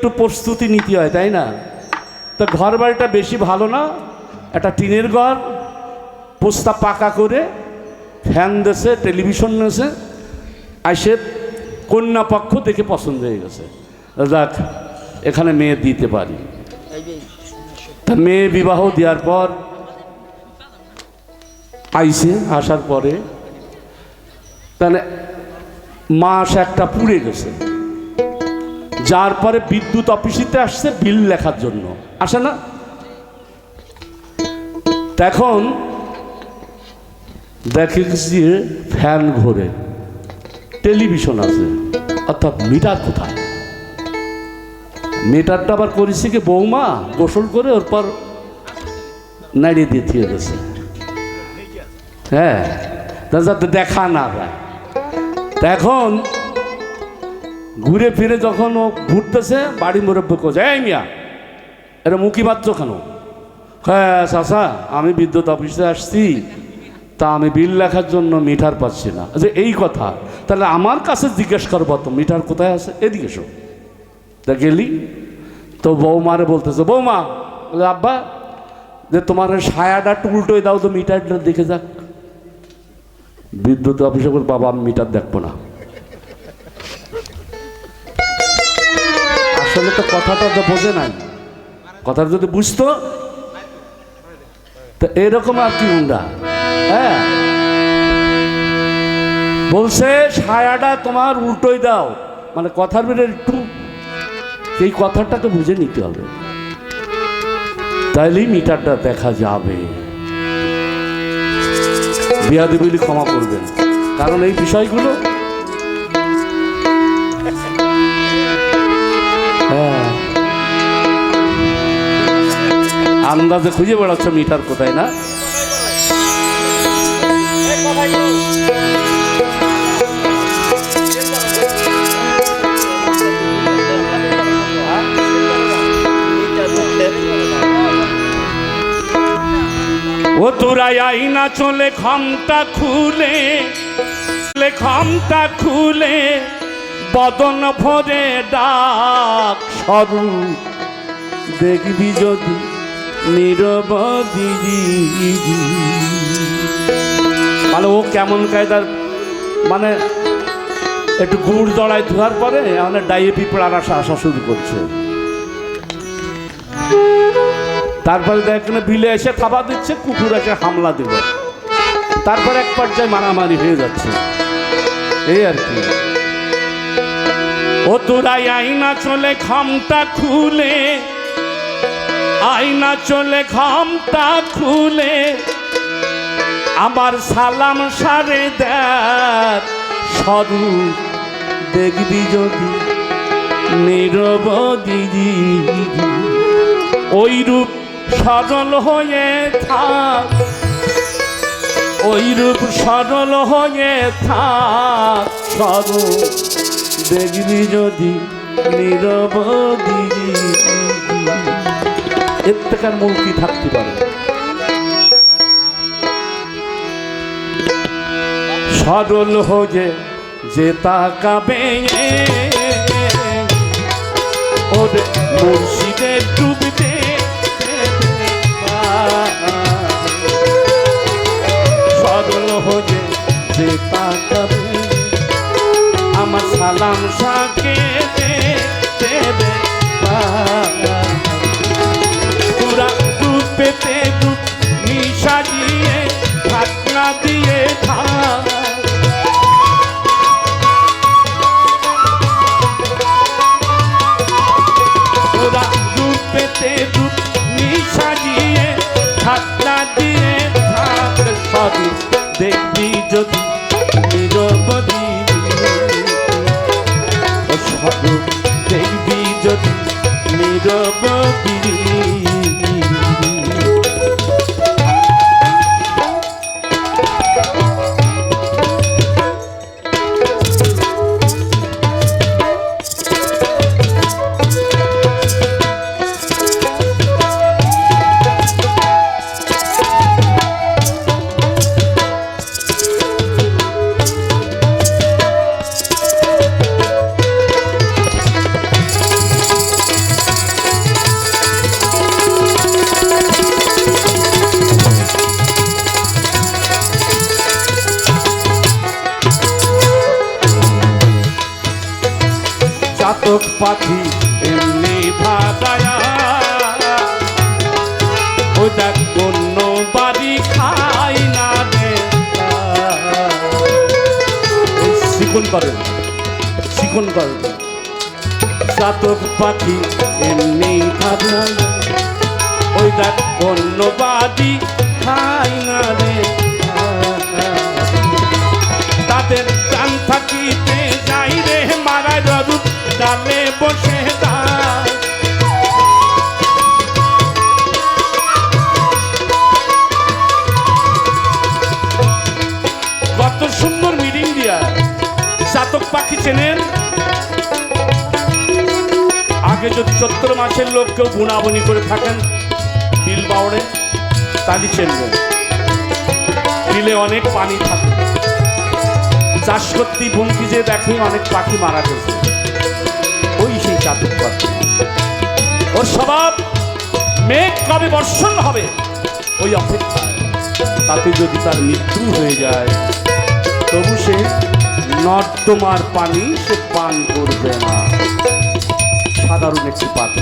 একটু প্রস্তুতি নিতে হয়, তাই না? তো ঘর বাড়িটা বেশি ভালো না, একটা টিনের ঘর, পোস্তা পাকা করে, ফ্যান দেশে টেলিভিশন নেছে আসে কন্যা পক্ষ দেখে পছন্দ হয়ে গেছে। যাক, এখানে মেয়ে দিতে পারি। তা মেয়ে বিবাহ দেওয়ার পর আইসে, আসার পরে, তাহলে মাস একটা পুড়ে গেছে। যার পরে বিদ্যুৎ অফিসিতে আসছে বিল লেখার জন্য। আসে না? তা এখন দেখে যে ফ্যান ঘোরে, টেলিভিশন আছে, অর্থাৎ মিটার কোথায়? মিটারটা আবার করেছে কি বৌমা, গোসল করে ওর পর নাড়িয়ে দিয়ে দিয়ে গেছে হ্যাঁ দেখা না তা এখন ঘুরে ফিরে যখন ও ঘুরতেছে বাড়ি মুরব্বী কোচ এই মিয়া, এটা মুখি পাচ্ছ কেন? হ্যাঁ চাষা আমি বিদ্যুৎ অফিসে আসছি, তা আমি বিল লেখার জন্য মিটার পাচ্ছি না। যে এই কথা, তাহলে আমার কাছে জিজ্ঞেস করব তো মিটার কোথায় আছে? এদিকে এসো। তা গেলি? তো বৌমারে বলতেছে, বৌমা আব্বা, যে তোমার সায়াটা উল্টোই দাও তো মিটারটা দেখে যাক। বিদ্যুৎ অফিসে বাবা, আমি মিটার দেখব না। আসলে তো কথাটা তো বোঝে নাই। কথাটা যদি বুঝতো, তো এরকম আর কি উন্ডা হ্যাঁ? বলছে ছায়াটা তোমার উল্টোই দাও। মানে কথার বেড়ে একটু এই কথাটাকে বুঝে নিতে হবে। তাইলেই মিটারটা দেখা যাবে। বিয়াদি বলি ক্ষমা করবেন। কারণ এই বিষয়গুলো আন্দাজে খুঁজে বেড়াচ্ছ মিটার কোথায়, না? ও তোরা আইনা চলে খমটা খুলে খমটা খুলে, বদন ভরে ডাক সরু দেখবি যদি। মানে ও কেমন কায়দার মানে একটু গুড় দড়ায় ধোয়ার পরে আমাদের ডাইয়ে পিঁপড়ার আসা আসা শুরু করছে। তারপরে দেখেন বিলে এসে খাবার দিচ্ছে, কুকুর এসে হামলা দিল তারপর এক পর্যায়ে মারামারি হয়ে যাচ্ছে। এই আর কি। ও তোরাই আইনা চলে, খামটা খুলে আইনা চলে খামটা খুলে, আমার সালাম সারে দেখ সরু দেখবি যদি নিরবধি ওই রূপ সরল হয়ে থাক ওই রূপ সরল হয়ে থাক সরু দেখবি যদি নিরবধি এর থেকে মূল থাকতে পারে সরল হয়ে যে তাকাবে ওর মুর্শিদে ডুবতে সরল হয়ে যে তাকাবে আমার সালাম সাকে দেবে পুরা দিয়ে ঠাট্টা পাখি, এমনি ভাগায়া ও বাড়ি খাই না রে এই শিকুন করেন শিকুন করেন চাতক পাখি, এমনি ভাগায়া। ওই দেখ বাড়ি খাই না রে চেনেন আগে যদি চৈত্র মাসের লোক কেউ বুনাবুনি করে থাকেন, বিল বাউড়ে তালি চেনবেন বিলে অনেক পানি থাকে। চাষ করতে বঙ্কি যে দেখে অনেক পাখি মারা গেছে। ওই সেই চাতক ওর স্বভাব মেঘ কবে বর্ষণ হবে, ওই অপেক্ষা তাতে যদি তার মৃত্যু হয়ে যায়, তবু সে নর্দমার পানি, সে পান করবে না। সাধারণ একটি পাখি।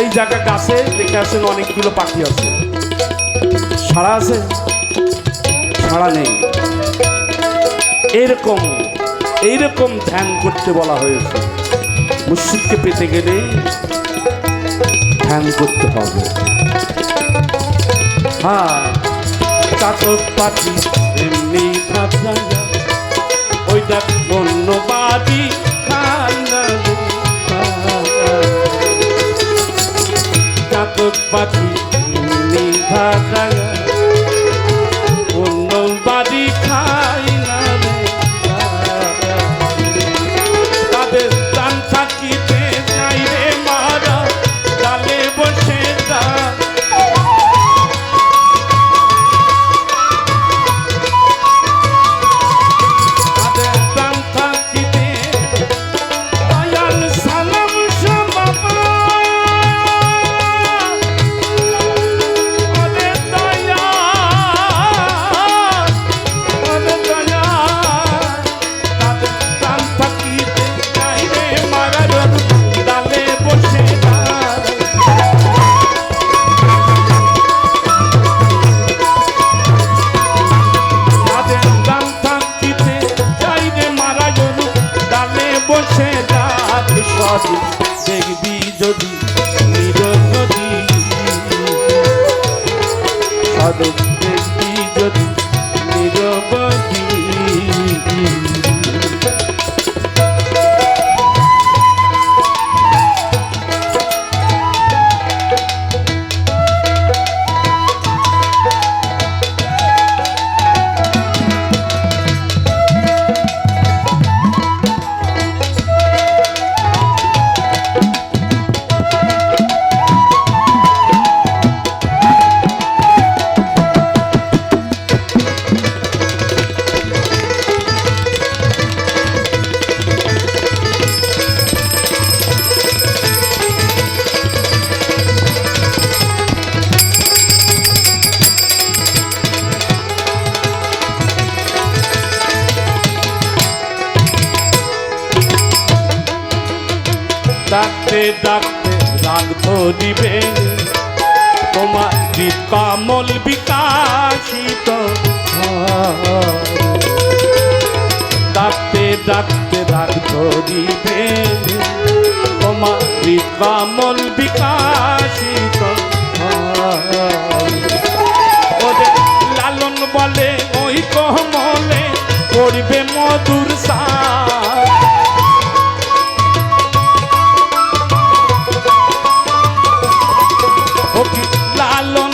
এই জায়গা গাছে দেখে আসেন অনেকগুলো পাখি আছে। সারা আছে? সারা নেই। এরকম, এইরকম ধ্যান করতে বলা হয়েছে। মুর্শিদকে পেতে গেলে ধ্যান করতে হবে। হ্যাঁ চাতক পাখি। las সব দেখবি যদি নিরবধি। সদক দেখবি ডাকতে ডাকতে রাগ ধরিবে। তোমার জিত কমল বিকাশিত। ডাকতে ডাকতে রাগ ধরিবে। তোমার জিত কমল বিকাশিত ওদের লালন বলে, ওই কমলে করবে মধুর সা অভি লালন